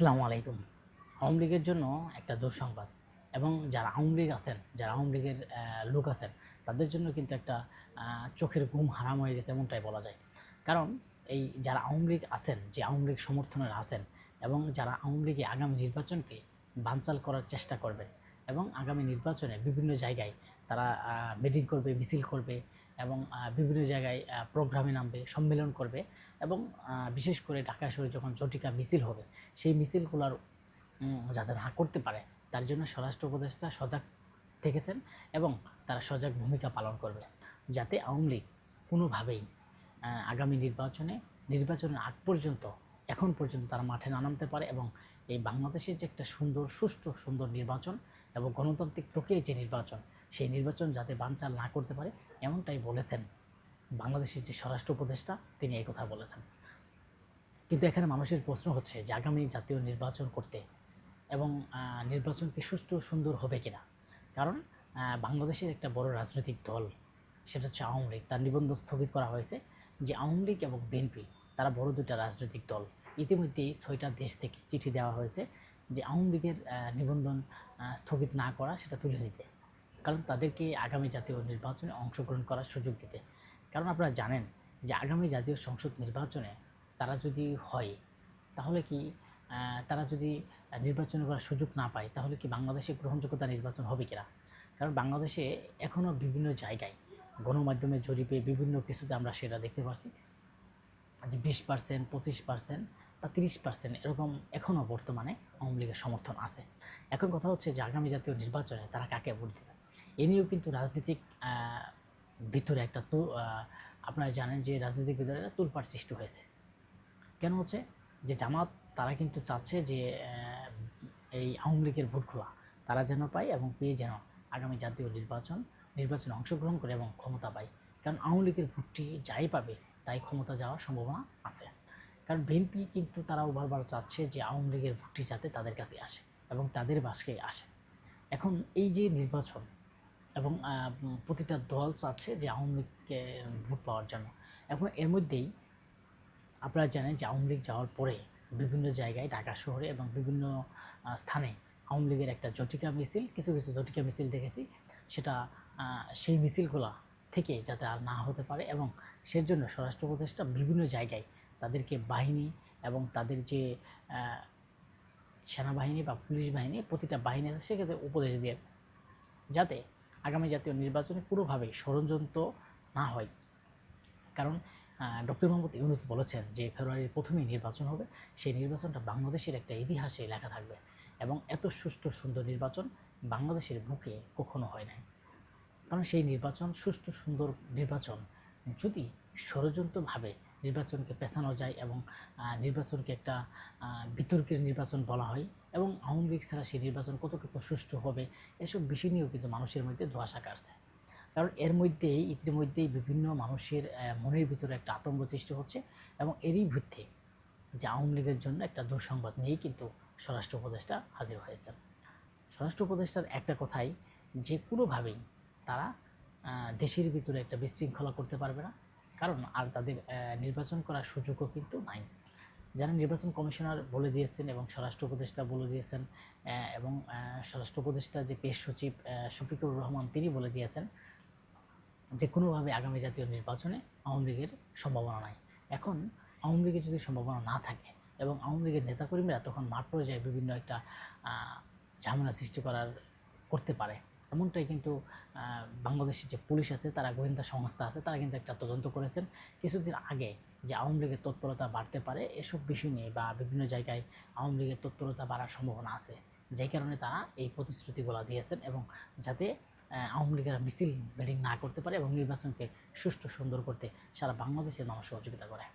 আসসালামু আলাইকুম। আওয়ামী লীগের জন্য একটা দুঃসংবাদ এবং যারা আওয়ামী লীগ আছেন, যারা আওয়ামী লীগের লোক আছেন, তাদের জন্য কিন্তু একটা চোখের ঘুম হারাম হয়ে গেছে এমনটাই বলা যায়। কারণ এই যারা আওয়ামী লীগ আছেন, যে আওয়ামী লীগ সমর্থনের আছেন এবং যারা আওয়ামী লীগে আগামী নির্বাচনকে বানচাল করার চেষ্টা করবে এবং আগামী নির্বাচনে বিভিন্ন জায়গায় তারা মিটিং করবে, মিছিল করবে এবং বিভিন্ন জায়গায় প্রোগ্রামে নামবে, সম্মেলন করবে এবং বিশেষ করে ঢাকা শহরে যখন জটিকা মিছিল হবে, সেই মিছিলগুলোর যাতে না করতে পারে, তার জন্য স্বরাষ্ট্র উপদেষ্টা সজাগ থেকেছেন এবং তারা সজাগ ভূমিকা পালন করবে যাতে আওয়ামী লীগ কোনোভাবেই আগামী নির্বাচনে, নির্বাচনের আগ পর্যন্ত, এখন পর্যন্ত তারা মাঠে না নামতে পারে এবং এই বাংলাদেশের যে একটা সুন্দর, সুষ্ঠু, সুন্দর নির্বাচন এবং গণতান্ত্রিক প্রক্রিয়ায় যে নির্বাচন সেই নির্বাচন যাতে বানচাল না করতে পারে এমনটাই বলেছেন বাংলাদেশের যে স্বরাষ্ট্র উপদেষ্টা তিনি এই কথা বলেছেন। কিন্তু এখানে মানুষের প্রশ্ন হচ্ছে যে আগামী জাতীয় নির্বাচন করতে এবং আহ, নির্বাচনকে সুষ্ঠু সুন্দর হবে কিনা? কারণ বাংলাদেশের একটা বড় রাজনৈতিক দল সেটা হচ্ছে আওয়ামী লীগ। তার নিবন্ধন স্থগিত করা হয়েছে যে আওয়ামী লীগ এবং বিএনপি তারা বড় দুটা রাজনৈতিক দল। ইতিমধ্যেই ছয়টা দেশ থেকে চিঠি দেওয়া হয়েছে যে আওয়ামী লীগের নিবন্ধন স্থগিত না করা সেটা তুলে নিতে। কারণ তাদেরকে আগামী জাতীয় নির্বাচনে অংশগ্রহণ করার সুযোগ দিতে। কারণ আপনারা জানেন যে আগামী জাতীয় সংসদ নির্বাচনে তারা যদি হয়, তাহলে কি তারা যদি নির্বাচন করার সুযোগ না পায়, তাহলে কি বাংলাদেশে গ্রহণযোগ্যতা নির্বাচন হবে কিনা? কারণ বাংলাদেশে এখনও বিভিন্ন জায়গায় গণমাধ্যমে জরিপে বিভিন্ন কিছুতে আমরা সেটা দেখতে পাচ্ছি যে বিশ পার্সেন্ট পঁচিশ পার্সেন্ট বা তিরিশ পার্সেন্ট এরকম এখনও বর্তমানে আওয়ামী লীগের সমর্থন আছে। এখন কথা হচ্ছে যে আগামী জাতীয় নির্বাচনে তারা কাকে ভোট দেবে? এ নিয়েও কিন্তু রাজনৈতিক ভিতরে একটা তো আপনারা জানেন যে রাজনৈতিক ভিতরে একটা তুলপাট সৃষ্টি হয়েছে। কেন হচ্ছে? যে জামাত, তারা কিন্তু চাচ্ছে যে এই আওয়ামী লীগের ভোটগুলো তারা যেন পায় এবং পেয়ে যেন আগামী জাতীয় নির্বাচন, নির্বাচনে অংশগ্রহণ করে এবং ক্ষমতা পায়। কারণ আওয়ামী লীগের ভোটটি যাই পাবে, তাই ক্ষমতা যাওয়ার সম্ভাবনা আছে। কারণ বিএনপি কিন্তু তারাও বারবার চাচ্ছে যে আওয়ামী লীগের ভোটটি যাতে তাদের কাছে আসে এবং তাদের বাসকে আসে। এখন এই যে নির্বাচন এবং প্রতিটা দল চাচ্ছে যে আওয়ামী লীগকে ভোট পাওয়ার জন্য। এখন এর মধ্যেই আপনারা জানেন যে আওয়ামী লীগ যাওয়ার পরে বিভিন্ন জায়গায়, ঢাকা শহরে এবং বিভিন্ন স্থানে আওয়ামী লীগের একটা জটিকা মিছিল, কিছু কিছু জটিকা মিছিল দেখেছি। সেটা সেই মিছিলগুলা থেকে যাতে আর না হতে পারে এবং সেজন্য স্বরাষ্ট্র উপদেষ্টা বিভিন্ন জায়গায় তাদেরকে বাহিনী এবং তাদের যে সেনাবাহিনী বা পুলিশ বাহিনী প্রতিটা বাহিনী আছে সেক্ষেত্রে উপদেশ দিয়েছে। যাতে আগামী জাতীয় নির্বাচনে পুরোভাবে ষড়যন্ত্র না হয়। কারণ ডক্টর মোহাম্মদ ইউনুস বলেছেন যে ফেব্রুয়ারির প্রথমেই নির্বাচন হবে, সেই নির্বাচনটা বাংলাদেশের একটা ইতিহাসে লেখা থাকবে এবং এত সুষ্ঠু সুন্দর নির্বাচন বাংলাদেশের বুকে কখনো হয় নাই। কারণ সেই নির্বাচন, সুষ্ঠু সুন্দর নির্বাচন যদি ষড়যন্ত্রভাবে নির্বাচনকে পেছানো যায় এবং নির্বাচনকে একটা বিতর্কের নির্বাচন বলা হয় এবং আওয়ামী লীগ ছাড়া সেই নির্বাচন কতটুকু সুষ্ঠু হবে এসব বিষয় নিয়েও কিন্তু মানুষের মধ্যে ধোঁয়াশা কাটছে। কারণ এর মধ্যেই, ইতিমধ্যেই বিভিন্ন মানুষের মনের ভিতরে একটা আতঙ্ক সৃষ্টি হচ্ছে এবং এরই ভিত্তি যে আওয়ামী লীগের জন্য একটা দুঃসংবাদ নিয়েই কিন্তু স্বরাষ্ট্র উপদেষ্টা হাজির হয়েছেন। স্বরাষ্ট্র উপদেষ্টার একটা কথাই, যে কোনোভাবেই তারা দেশের ভিতরে একটা বিশৃঙ্খলা করতে পারবে না। কারণ আর তাদের নির্বাচন করার সুযোগও কিন্তু নাই। যারা নির্বাচন কমিশনার বলে দিয়েছেন এবং স্বরাষ্ট্র উপদেষ্টা বলে দিয়েছেন এবং স্বরাষ্ট্র উপদেষ্টা যে পেশ সচিব শফিকুর রহমান তিনি বলে দিয়েছেন, যে কোনোভাবে আগামী জাতীয় নির্বাচনে আওয়ামী লীগের সম্ভাবনা নাই। এখন আওয়ামী লীগের যদি সম্ভাবনা না থাকে এবং আওয়ামী লীগের নেতাকর্মীরা তখন মাঠ পর্যায়ে বিভিন্ন একটা ঝামেলা সৃষ্টি করার, করতে পারে এমনটাই কিন্তু বাংলাদেশের যে পুলিশ আছে, তারা গোয়েন্দা সংস্থা আছে, তারা কিন্তু একটা তদন্ত করেছেন। কিছুদিন আগে যে আওয়ামী লীগের তৎপরতা বাড়তে পারে, এসব বিষয় নিয়ে বা বিভিন্ন জায়গায় আওয়ামী লীগের তৎপরতা বাড়ার সম্ভাবনা আছে। যেই কারণে তারা এই প্রতিশ্রুতিগুলো দিয়েছেন এবং যাতে আওয়ামী লীগেরা মিছিল মিটিং না করতে পারে এবং নির্বাচনকে সুষ্ঠু সুন্দর করতে সারা বাংলাদেশের মানুষ সহযোগিতা করে।